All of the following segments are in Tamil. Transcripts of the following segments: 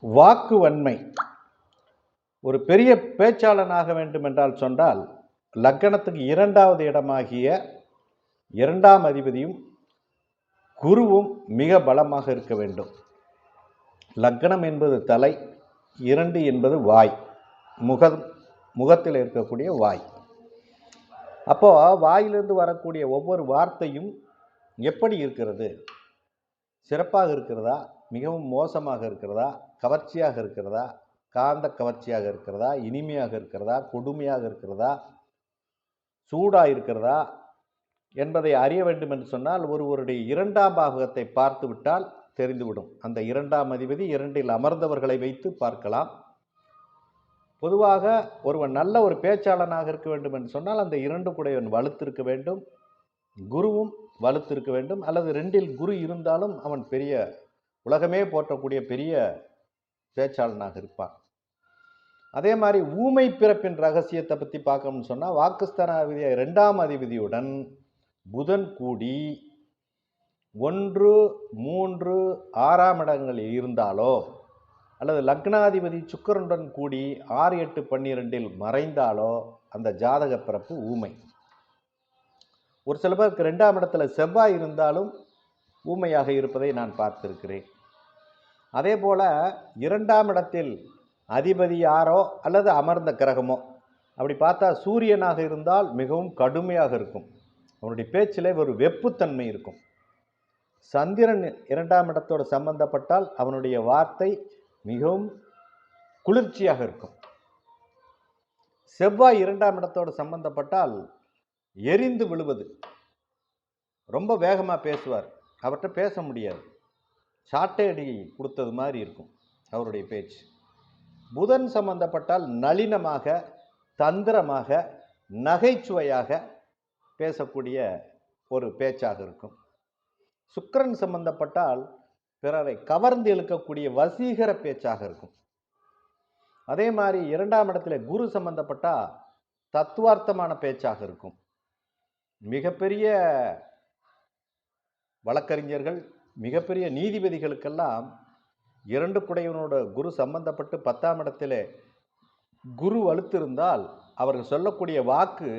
வாக்கு வன்மை ஒரு பெரிய பேச்சாளனாக வேண்டும் என்றால் சொன்னால் லக்கணத்துக்கு இரண்டாவது இடமாகிய இரண்டாம் அதிபதியும் குருவும் மிக பலமாக இருக்க வேண்டும். லக்கணம் என்பது தலை இரண்டு என்பது வாய். முக முகத்தில் இருக்கக்கூடிய வாய். அப்போ வாயிலிருந்து வரக்கூடிய ஒவ்வொரு வார்த்தையும் எப்படி இருக்கிறது? சிறப்பாக இருக்கிறதா? மிகவும் மோசமாக இருக்கிறதா? கவர்ச்சியாக இருக்கிறதா? காந்த கவர்ச்சியாக இருக்கிறதா? இனிமையாக இருக்கிறதா? கொடுமையாக இருக்கிறதா? சூடாக இருக்கிறதா என்பதை அறிய வேண்டும் என்று சொன்னால் ஒருவருடைய இரண்டாம் பாகத்தை பார்த்துவிட்டால் தெரிந்துவிடும். அந்த இரண்டாம் அதிபதி இரண்டில் அமர்ந்தவர்களை வைத்து பார்க்கலாம். பொதுவாக ஒருவன் நல்ல ஒரு பேச்சாளனாக இருக்க வேண்டும் என்று சொன்னால் அந்த இரண்டு குடையவன் வலுத்திருக்க வேண்டும். குருவும் வலுத்திருக்க வேண்டும். அல்லது ரெண்டில் குரு இருந்தாலும் அவன் பெரிய உலகமே போற்றக்கூடிய பெரிய பேச்சாளனாக இருப்பான். அதே மாதிரி ஊமை பிறப்பின் ரகசியத்தை பற்றி பார்க்கணும்னு சொன்னால் வாக்குஸ்தான ரெண்டாம் அதிபதியுடன் புதன் கூடி ஒன்று மூன்று ஆறாம் இடங்களில் இருந்தாலோ அல்லது லக்னாதிபதி சுக்கரனுடன் கூடி ஆறு எட்டு பன்னிரெண்டில் மறைந்தாலோ அந்த ஜாதக பிறப்பு ஊமை. ஒரு சில பேருக்கு ரெண்டாம் இடத்துல செவ்வாய் இருந்தாலும் ஊமையாக இருப்பதை நான் பார்த்திருக்கிறேன். அதே போல் இரண்டாம் இடத்தில் அதிபதி யாரோ அல்லது அமர்ந்த கிரகமோ. அப்படி பார்த்தா சூரியனாக இருந்தால் மிகவும் கடுமையாக இருக்கும். அவனுடைய பேச்சில் ஒரு வெப்புத்தன்மை இருக்கும். சந்திரன் இரண்டாம் இடத்தோடு சம்பந்தப்பட்டால் அவனுடைய வார்த்தை மிகவும் குளிர்ச்சியாக இருக்கும். செவ்வாய் இரண்டாம் இடத்தோடு சம்பந்தப்பட்டால் எரிந்து விழுவது. ரொம்ப வேகமாக பேசுவார். அவர்கிட்ட பேச முடியாது. சாட்டையடி கொடுத்தது மாதிரி இருக்கும் அவருடைய பேச்சு. புதன் சம்பந்தப்பட்டால் நளினமாக தந்திரமாக நகைச்சுவையாக பேசக்கூடிய ஒரு பேச்சாக இருக்கும். சுக்கரன் சம்பந்தப்பட்டால் பிறரை கவர்ந்து இழுக்கக்கூடிய வசீகர பேச்சாக இருக்கும். அதே மாதிரி இரண்டாம் இடத்துல குரு சம்பந்தப்பட்டால் தத்துவார்த்தமான பேச்சாக இருக்கும். மிகப்பெரிய வழக்கறிஞர்கள் மிகப்பெரிய நீதிபதிகளுக்கெல்லாம் இரண்டு குடையவனோட குரு சம்பந்தப்பட்டு பத்தாம் இடத்திலே குரு வலுத்திருந்தால் அவர்கள் சொல்லக்கூடிய வாக்கு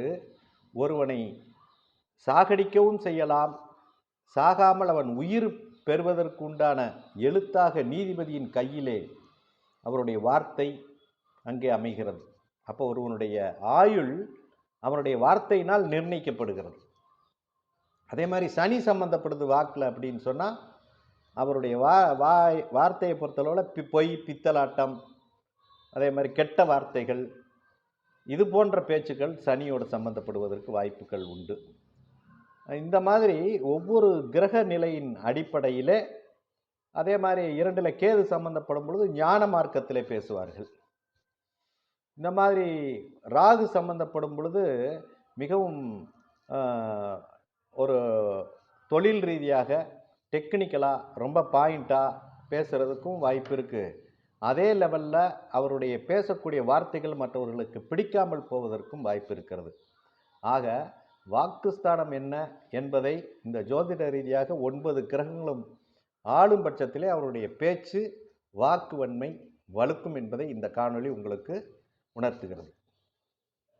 ஒருவனை சாகடிக்கவும் செய்யலாம். சாகாமல் அவன் உயிர் பெறுவதற்கு உண்டான எழுத்தாக நீதிபதியின் கையிலே அவருடைய வார்த்தை அங்கே அமைகிறது. அப்போ ஒருவனுடைய ஆயுள் அவனுடைய வார்த்தையினால் நிர்ணயிக்கப்படுகிறது. அதே மாதிரி சனி சம்பந்தப்படுது வாக்கில் அப்படின்னு சொன்னால் அவருடைய வா வாய் வார்த்தையை பொறுத்தளவில் பி பொய் பித்தலாட்டம் அதே மாதிரி கெட்ட வார்த்தைகள் இது போன்ற பேச்சுக்கள் சனியோடு சம்பந்தப்படுவதற்கு வாய்ப்புகள் உண்டு. இந்த மாதிரி ஒவ்வொரு கிரக நிலையின் அடிப்படையிலே அதே மாதிரி இரண்டில் கேது சம்பந்தப்படும் பொழுது ஞான மார்க்கத்திலே பேசுவார்கள். இந்த மாதிரி ராகு சம்பந்தப்படும் பொழுது மிகவும் ஒரு தொழில் ரீதியாக டெக்னிக்கலாக ரொம்ப பாயிண்ட்டாக பேசுகிறதுக்கும் வாய்ப்பு இருக்குது அதே லெவலில் அவருடைய பேசக்கூடிய வார்த்தைகள் மற்றவர்களுக்கு பிடிக்காமல் போவதற்கும் வாய்ப்பு இருக்கிறது. ஆக வாக்குஸ்தானம் என்ன என்பதை இந்த ஜோதிட ரீதியாக ஒன்பது கிரகங்களும் ஆளும் பட்சத்திலே அவருடைய பேச்சு வாக்கு வன்மை வலுக்கும் என்பதை இந்த காணொளி உங்களுக்கு உணர்த்துகிறது.